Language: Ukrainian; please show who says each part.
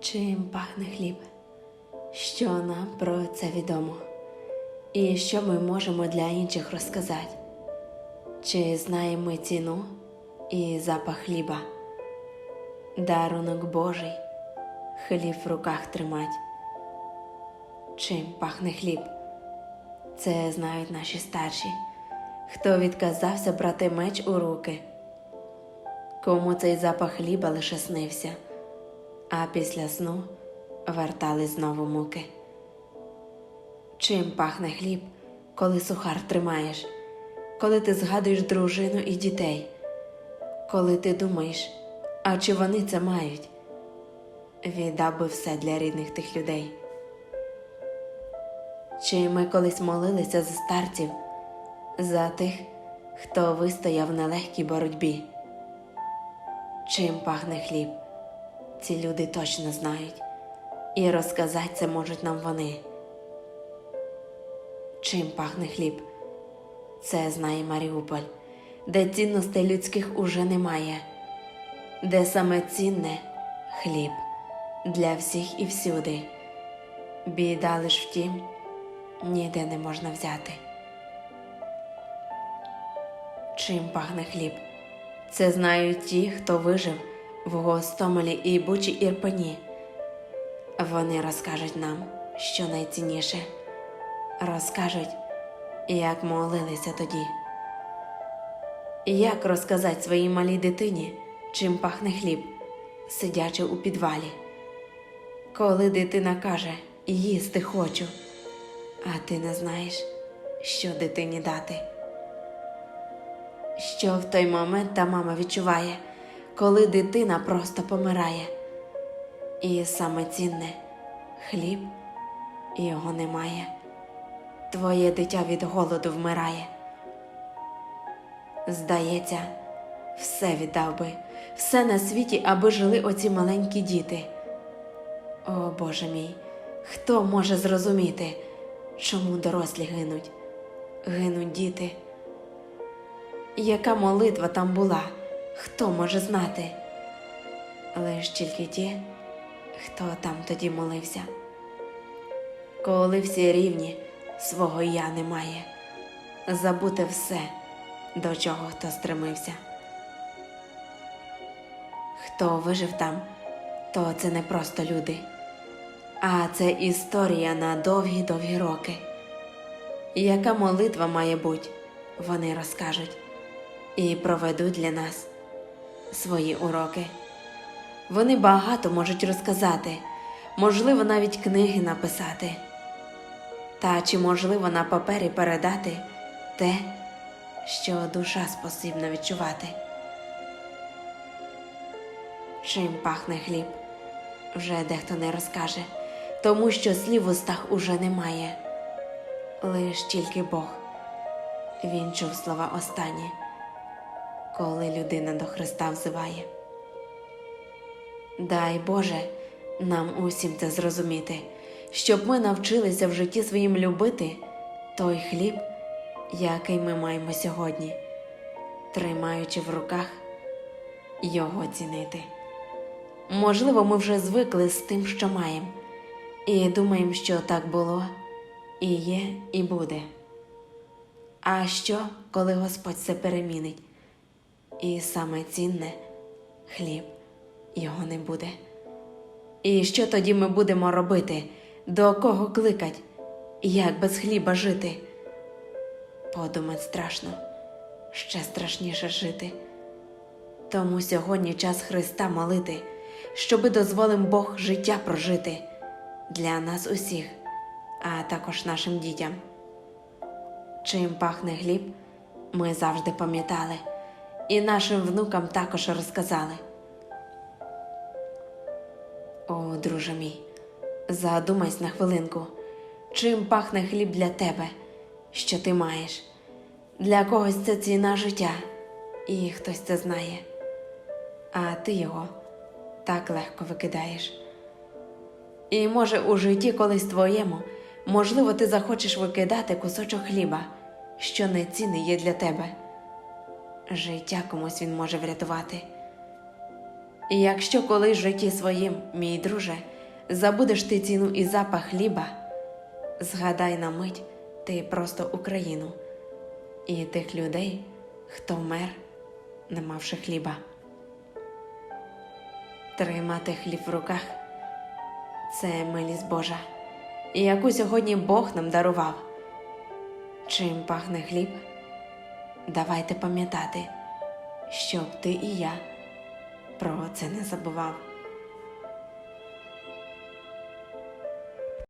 Speaker 1: Чим пахне хліб? Що нам про це відомо? І що ми можемо для інших розказати? Чи знаємо ми ціну і запах хліба? Дарунок Божий, хліб в руках тримать. Чим пахне хліб? Це знають наші старші, хто відказався брати меч у руки, кому цей запах хліба лише снився, а після сну вертали знову муки. Чим пахне хліб, коли сухар тримаєш, коли ти згадуєш дружину і дітей, коли ти думаєш, а чи вони це мають? Віддав би все для рідних тих людей. Чи ми колись молилися за старців, за тих, хто вистояв на легкій боротьбі? Чим пахне хліб? Ці люди точно знають, і розказати це можуть нам вони. Чим пахне хліб? Це знає Маріуполь, де цінностей людських уже немає, де саме цінне хліб для всіх і всюди. Біда лиш втім, ніде не можна взяти. Чим пахне хліб? Це знають ті, хто вижив в Гостомелі і Бучі Ірпені. Вони розкажуть нам, що найцінніше, розкажуть, як молилися тоді. Як розказати своїй малій дитині, чим пахне хліб, сидячи у підвалі? Коли дитина каже їсти хочу, а ти не знаєш, що дитині дати. Що в той момент та мама відчуває, коли дитина просто помирає. І саме цінне хліб його немає. Твоє дитя від голоду вмирає. Здається, все віддав би, все на світі, аби жили оці маленькі діти. О Боже мій, хто може зрозуміти, чому дорослі гинуть? Гинуть діти. Яка молитва там була, хто може знати? Лиш тільки ті, хто там тоді молився. Коли всі рівні, свого я немає, забути все, до чого хто стремився. Хто вижив там, то це не просто люди, а це історія на довгі-довгі роки. Яка молитва має бути, вони розкажуть і проведуть для нас свої уроки. Вони багато можуть розказати, можливо, навіть книги написати. Та чи можливо на папері передати те, що душа спосібна відчувати? Чим пахне хліб, вже дехто не розкаже, тому що слів в устах уже немає. Лиш тільки Бог. Він чув слова останні, коли людина до Христа взиває. Дай Боже нам усім це зрозуміти, щоб ми навчилися в житті своїм любити той хліб, який ми маємо сьогодні, тримаючи в руках його цінити. Можливо, ми вже звикли з тим, що маємо, і думаємо, що так було, і є, і буде. А що, коли Господь все перемінить? І саме цінне хліб його не буде. І що тоді ми будемо робити? До кого кликать? Як без хліба жити? Подумать страшно, ще страшніше жити. Тому сьогодні час Христа молити, щоби дозволив Бог життя прожити для нас усіх, а також нашим дітям. Чим пахне хліб, ми завжди пам'ятали, і нашим внукам також розказали. О, друже мій, задумайся на хвилинку, чим пахне хліб для тебе, що ти маєш. Для когось це ціна життя, і хтось це знає, а ти його так легко викидаєш. І може у житті колись твоєму, можливо, ти захочеш викидати кусочок хліба, що нецінний є для тебе. Життя комусь він може врятувати. І якщо колись в житті своїм, мій друже, забудеш ти ціну і запах хліба, згадай на мить ти просто Україну і тих людей, хто вмер, не мавши хліба. Тримати хліб в руках це милість Божа, яку сьогодні Бог нам дарував. Чим пахне хліб? Давайте пам'ятати, щоб ти і я про це не забував.